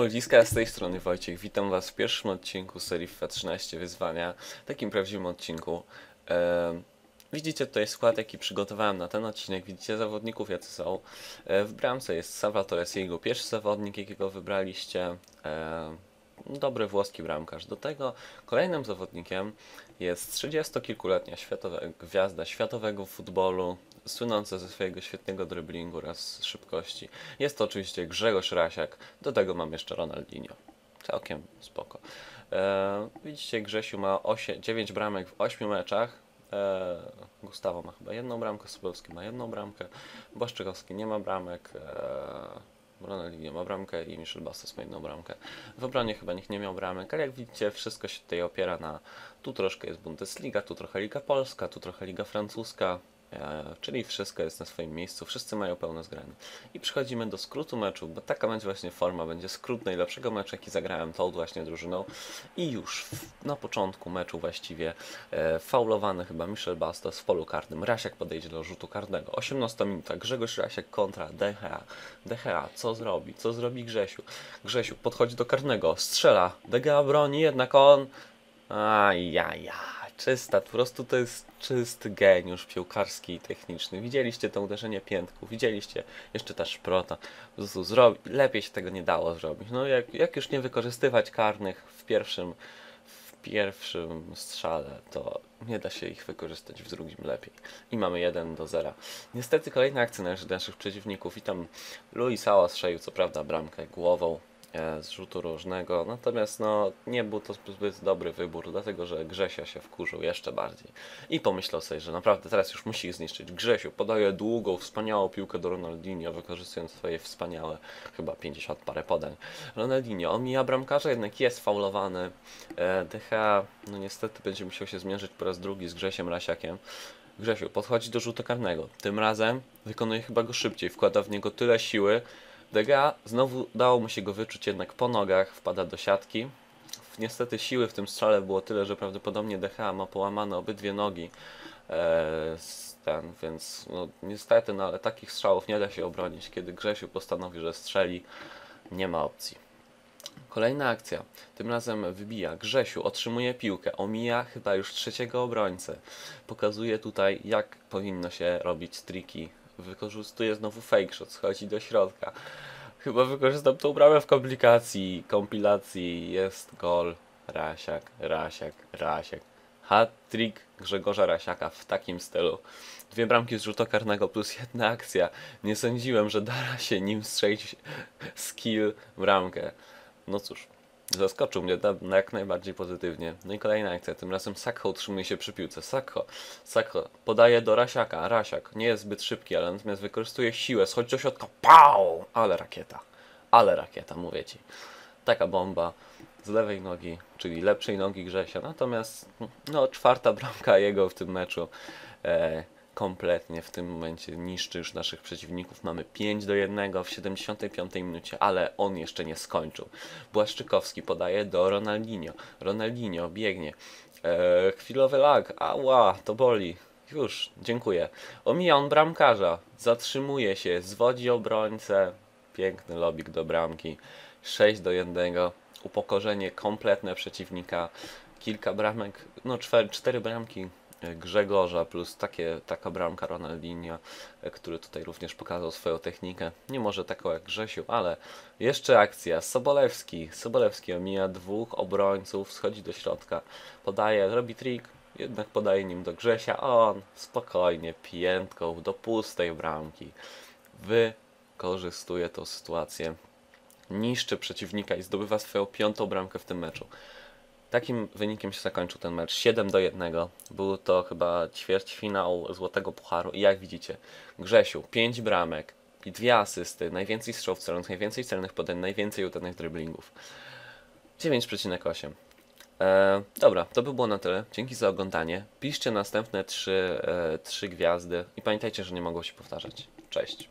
ludziska, z tej strony Wojciech. Witam Was w pierwszym odcinku serii FIFA 13 Wyzwania, takim prawdziwym odcinku. Widzicie tutaj skład, jaki przygotowałem na ten odcinek, widzicie zawodników, jacy są. E, w bramce jest Salvatore Siego, pierwszy zawodnik, jakiego wybraliście. Dobry włoski bramkarz. Do tego kolejnym zawodnikiem jest 30-kilkuletnia światowa, gwiazda światowego futbolu, słynąca ze swojego świetnego driblingu oraz szybkości. Jest to oczywiście Grzegorz Rasiak, do tego mam jeszcze Ronaldinho. Całkiem spoko. E, widzicie, Grzesiu ma 8, 9 bramek w 8 meczach. E, Gustawo ma chyba jedną bramkę, Sobowski ma jedną bramkę, Błaszczykowski nie ma bramek. E, Ronaldinho ma bramkę i Michel Bastos ma jedną bramkę. W obronie chyba nikt nie miał bramek, ale jak widzicie wszystko się tutaj opiera na tu troszkę jest Bundesliga, tu trochę Liga Polska, tu trochę Liga Francuska, czyli wszystko jest na swoim miejscu, wszyscy mają pełne zgranie. I przechodzimy do skrótu meczu, bo taka będzie właśnie forma, będzie skrót najlepszego meczu, jaki zagrałem tą właśnie drużyną. I już na początku meczu właściwie e, faulowany chyba Michel Bastos w polu karnym. Rasiak podejdzie do rzutu karnego. 18 minuta, Grzegorz Rasiak kontra DHA. DHA, co zrobi? Co zrobi Grzesiu? Grzesiu podchodzi do karnego, strzela, DGA broni, jednak on... Ajajaj, czysta, po prostu to jest czysty geniusz piłkarski i techniczny. Widzieliście to uderzenie piętku, widzieliście jeszcze ta szprota. Po prostu zrobi, lepiej się tego nie dało zrobić. No jak, jak już nie wykorzystywać karnych w pierwszym, w pierwszym strzale, to nie da się ich wykorzystać w drugim lepiej. I mamy 1 do 0. Niestety kolejna akcja należy do naszych przeciwników i tam Luis strzelił co prawda bramkę głową, z rzutu różnego, natomiast no, nie był to zbyt dobry wybór, dlatego że Grzesia się wkurzył jeszcze bardziej i pomyślał sobie, że naprawdę teraz już musi ich zniszczyć. Grzesiu podaje długą, wspaniałą piłkę do Ronaldinho, wykorzystując swoje wspaniałe, chyba 50 parę podań. Ronaldinho omija bramkarza, jednak jest faulowany. E, DH, no niestety będzie musiał się zmierzyć po raz drugi z Grzesiem Rasiakiem. Grzesiu podchodzi do rzutu karnego. Tym razem wykonuje chyba go szybciej, wkłada w niego tyle siły, DGA znowu dało mu się go wyczuć jednak po nogach, wpada do siatki. Niestety siły w tym strzale było tyle, że prawdopodobnie DHA ma połamane obydwie nogi. E, ten, więc no, niestety, no ale takich strzałów nie da się obronić. Kiedy Grzesiu postanowi, że strzeli, nie ma opcji. Kolejna akcja. Tym razem wybija. Grzesiu otrzymuje piłkę, omija chyba już trzeciego obrońcę. Pokazuje tutaj, jak powinno się robić triki wykorzystuje znowu fake shot, schodzi do środka. Chyba wykorzystam tą bramę w komplikacji, kompilacji, jest gol, Rasiak, Rasiak, Rasiak. Hat-trick Grzegorza Rasiaka w takim stylu. Dwie bramki z rzutu karnego plus jedna akcja. Nie sądziłem, że da się nim strzelić skill bramkę. No cóż, Zaskoczył mnie na jak najbardziej pozytywnie. No i kolejna akcja, tym razem Sakho utrzymuje się przy piłce. Sakho, Sakho podaje do Rasiaka. Rasiak nie jest zbyt szybki, ale natomiast wykorzystuje siłę, schodzi do środka. Pau! Ale rakieta. Ale rakieta, mówię ci. Taka bomba z lewej nogi, czyli lepszej nogi Grzesia. Natomiast no, czwarta bramka jego w tym meczu. E, kompletnie w tym momencie niszczy już naszych przeciwników. Mamy 5 do 1 w 75 minucie, ale on jeszcze nie skończył. Błaszczykowski podaje do Ronaldinho. Ronaldinho biegnie. Eee, chwilowy lag. Ała, to boli. Już, dziękuję. Omija on bramkarza. Zatrzymuje się, zwodzi obrońcę. Piękny lobik do bramki. 6 do 1. Upokorzenie kompletne przeciwnika. Kilka bramek, no cztery, cztery bramki Grzegorza plus takie, taka bramka Ronaldinho, który tutaj również pokazał swoją technikę. Nie może taką jak Grzesiu, ale jeszcze akcja. Sobolewski. Sobolewski omija dwóch obrońców, schodzi do środka, podaje, robi trik, jednak podaje nim do Grzesia, a on spokojnie, piętką do pustej bramki. Wykorzystuje tą sytuację, niszczy przeciwnika i zdobywa swoją piątą bramkę w tym meczu. Takim wynikiem się zakończył ten mecz 7 do 1. Był to chyba ćwierćfinał Złotego Pucharu i jak widzicie, Grzesiu 5 bramek i dwie asysty, najwięcej strzałów celnych, najwięcej celnych podań, najwięcej udanych driblingów. 9,8. E, dobra, to by było na tyle. Dzięki za oglądanie. Piszcie następne 3, e, 3 gwiazdy i pamiętajcie, że nie mogą się powtarzać. Cześć.